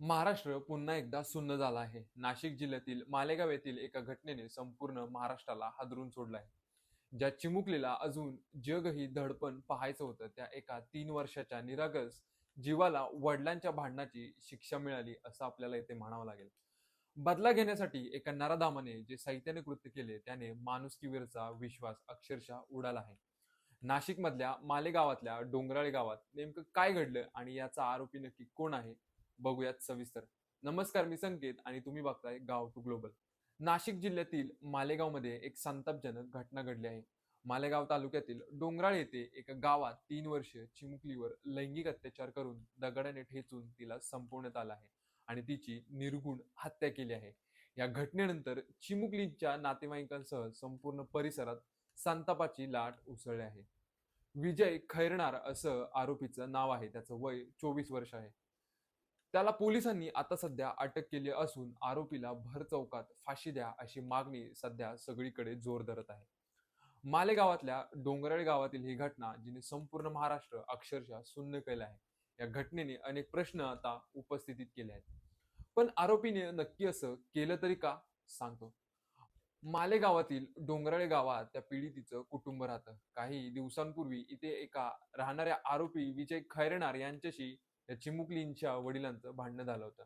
महाराष्ट्र पुन्हा एकदा सुन्न झाला आहे. नाशिक जिल्ह्यातील मालेगाव येथील एका घटनेने संपूर्ण महाराष्ट्राला हादरून सोडलं आहे. ज्या चिमुकलीला अजून जगही धडपण पाहायचं होतं त्या एका तीन वर्षाच्या निरागस जीवाला वडिलांच्या भांडणाची शिक्षा मिळाली असं आपल्याला इथे म्हणावं लागेल. बदला घेण्यासाठी एका नराधामाने जे साहित्याने कृत्य केले त्याने माणुसकीवीरचा विश्वास अक्षरशः उडाला आहे. नाशिक मधल्या मालेगावातल्या डोंगराळे गावात नेमकं काय घडलं आणि याचा आरोपी नक्की कोण आहे? बघूयात सविस्तर. नमस्कार मी संकेत आणि तुम्ही बघताय गाव टू ग्लोबल. नाशिक जिल्ह्यातील मालेगावमध्ये एक संतापजनक घटना घडली आहे. मालेगाव तालुक्यातील डोंगराळ येथे एका गावात तीन वर्ष चिमुकलीवर लैंगिक अत्याचार करून दगडाने ठेचून तिला संपवण्यात आला आहे आणि तिची निर्गुण हत्या केली आहे. या घटनेनंतर चिमुकलींच्या नातेवाईकांसह संपूर्ण परिसरात संतापाची लाट उसळली आहे. विजय खैरणार असं आरोपीचं नाव आहे. त्याचं वय चोवीस वर्ष आहे. त्याला पोलिसांनी आता सध्या अटक केली असून आरोपीला भर चौकात फाशी द्या अशी मागणी सध्या सगळीकडे जोर धरत आहे. मालेगावातल्या डोंगराळ गावातील ही घटना जिने संपूर्ण महाराष्ट्र अक्षरशः सुन्न केलं आहे. या घटनेने अनेक प्रश्न आता उपस्थितीत केले आहेत. पण आरोपीने नक्की असं केलं तरी का? सांगतो. मालेगावातील डोंगराळे गावात त्या पीडितीचं कुटुंब राहतं. काही दिवसांपूर्वी इथे एका राहणाऱ्या आरोपी विजय खैरणार यांच्याशी या चिमुकलींच्या वडिलांचं भांडण झालं होतं.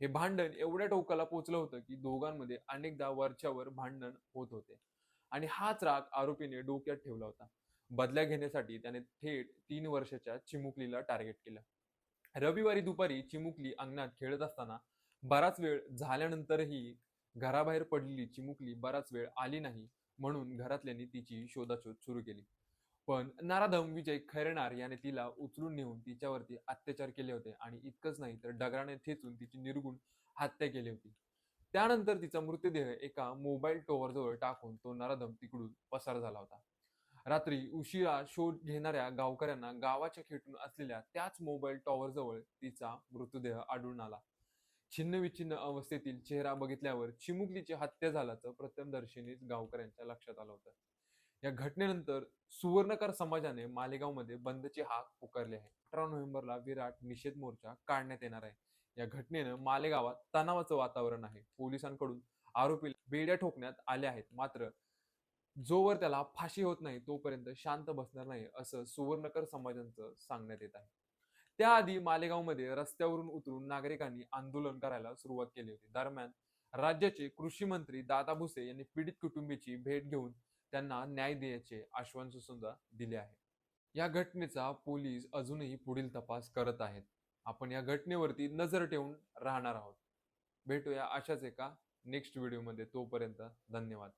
हे भांडण एवढ्या टोकाला पोचलं होतं की दोघांमध्ये अनेकदा वरच्यावर भांडण होत होते. आणि हाच राग आरोपीने डोक्यात ठेवला होता. बदल्या घेण्यासाठी त्याने थेट तीन वर्षाच्या चिमुकलीला टार्गेट केलं. रविवारी दुपारी चिमुकली अंगणात खेळत असताना बराच वेळ झाल्यानंतरही घराबाहेर पडलेली चिमुकली बराच वेळ आली नाही म्हणून घरातल्यांनी तिची शोधाशोध सुरू केली. पण नाराधम विजय खैरणार याने तिला उचलून नेऊन तिच्यावरती अत्याचार केले होते आणि इतकंच नाही तर डगराने थेचून तिची निर्गुण हत्या केली होती. त्यानंतर तिचा मृतदेह एका मोबाईल टॉवर जवळ टाकून तो नराधम तिकडून पसार झाला होता. रात्री उशिरा शोध घेणाऱ्या गावकऱ्यांना गावाच्या खेटून असलेल्या त्याच मोबाईल टॉवर जवळ तिचा मृतदेह आढळून आला. छिन्नविच्छिन्न अवस्थेतील चेहरा बघितल्यावर चिमुकलीची हत्या झाल्याचं प्रथमदर्शनीच गावकऱ्यांच्या लक्षात आलं होतं. या घटनेनंतर सुवर्णकार समाजाने मालेगावमध्ये बंदची हाक पुकारली आहे अठरा नोव्हेंबरला विराट निषेध मोर्चा काढण्यात येणार आहे. या घटनेनं मालेगावात तणावाचं वातावरण आहे. पोलिसांकडून आरोपी बेड्या ठोकण्यात आल्या आहेत. मात्र जोवर त्याला फाशी होत नाही तोपर्यंत शांत बसणार नाही असं सुवर्णकर समाजांचं सांगण्यात येत आहे. त्याआधी मालेगावमध्ये रस्त्यावरून उतरून नागरिकांनी आंदोलन करायला सुरुवात केली होती. दरम्यान राज्याचे कृषी मंत्री दादा भुसे यांनी पीडित कुटुंबीची भेट घेऊन त्यांना न्याय देण्याचे आश्वासन सुद्धा दिले आहे. या घटनेचा पोलीस अजूनही पुढील तपास करत आहेत. आपण या घटनेवरती नजर ठेवून राहणार आहोत. भेटूया अशाच एका नेक्स्ट व्हिडिओमध्ये तोपर्यंत धन्यवाद.